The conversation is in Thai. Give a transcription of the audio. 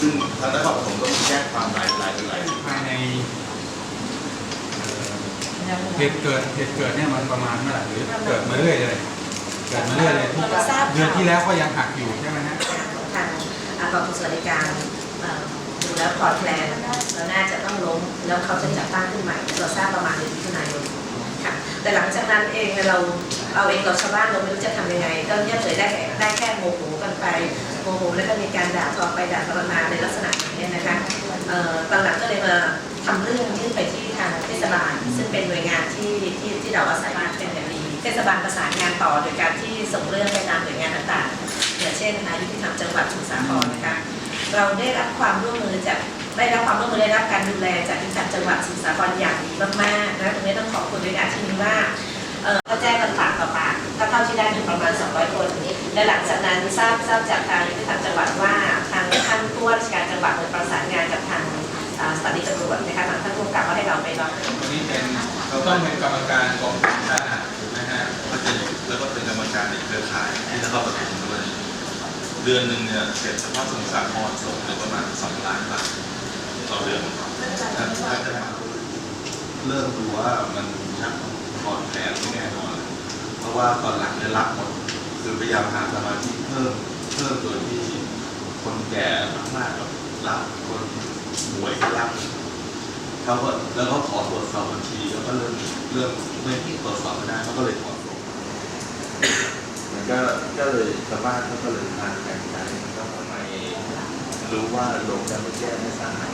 ซึ่งทางนครปฐมก็มีแจ้งความหลายหลายหลายภายในเอ่อเหตุเกิดเหตุเกิดเนี่ยมันประมาณเมื่อไหร่หรือเกิดมาเรื่อยเลยเกิดมาเรื่อยเลยทุกเราทราบเดือนที่แล้วก็ยังหักอยู่ใช่ไหมฮะทางอ่ากองทุนสวัสดิการดูแล้วพอแพลนแล้วน่าจะต้องล้มแล้วเขาจะจัดตั้งขึ้นใหม่เราทราบประมาณเดือนมิถุนายนค่ะแต่หลังจากนั้นเองเนี่ยเราเราเองเราชาวบ้านเราไม่รู้จะทำยังไง ก็เงียบเฉยได้แค่ได้แค่โมโหกันไป โมโหแล้วก็มีการด่าทอไปด่าทอมาในลักษณะนี้นะคะเอ่อตอนหลังก็เลยมาทำเรื่องยื่นไปที่ทางเทศบาล ซึ่งเป็นหน่วยงานที่ที่ที่เราอาศัยอยู่เป็นอย่างดีเทศบาลประสานงานต่อโดยการที่ส่งเรื่องไปตามหน่วยงานต่างๆอย่างเช่นอายุที่ทำจังหวัดสมุทรสาครนะคะเราได้รับความร่วมมือจากได้รับความร่วมมือได้รับการดูแลจากที่จังหวัดสมุทรสาครอย่างดีมากๆนะตรงนี้ต้องขอบคุณด้วยนะที่นี้ว่าเออก็แจ้งกันปากต่อปากก็เท่าที่ได้ถึงประมาณ 200คน และหลังจากนั้นทราบทราบจากทางที่ทางจังหวัดว่าทางท่านผู้ว่าราชการจังหวัดได้ประสานงานกับทางอ่าสถานีตำรวจนะคะทางท่านผู้กำกับว่าให้เราไปรับวันนี้เป็นเราต้องเป็นกรรมการกองทุนชาติถูกไหมฮะก็จะอยู่แล้วก็เป็นกรรมการในเครือข่ายที่นครปฐมด้วยเดือนหนึ่งเนี่ยเก็บเฉพาะสมุทรสาครส่งไปประมาณสองล้านบาทต่อเดือนถ้าถ้าจะมาเริ่มดูว่ามันชักคอนแผนไม่แน่นอน เพราะว่าตอนหลังเนี่ยรับหมด คือพยายามหาสมาชิกเพิ่มเพิ่มโดยที่คนแก่มากๆก็รับคนป่วยก็รับเขาก็แล้วก็ขอตรวจสอบบัญชีแล้วก็เริ่มเริ่มไม่ที่ตรวจสอบไม่ได้เขาก็เลยถอนส่งมันก็ก็เลยชาวบ้านเขาก็เลยทานแข่งใจก็ทำไมรู้ว่าลงแล้วไม่แก้ไม่สามารถ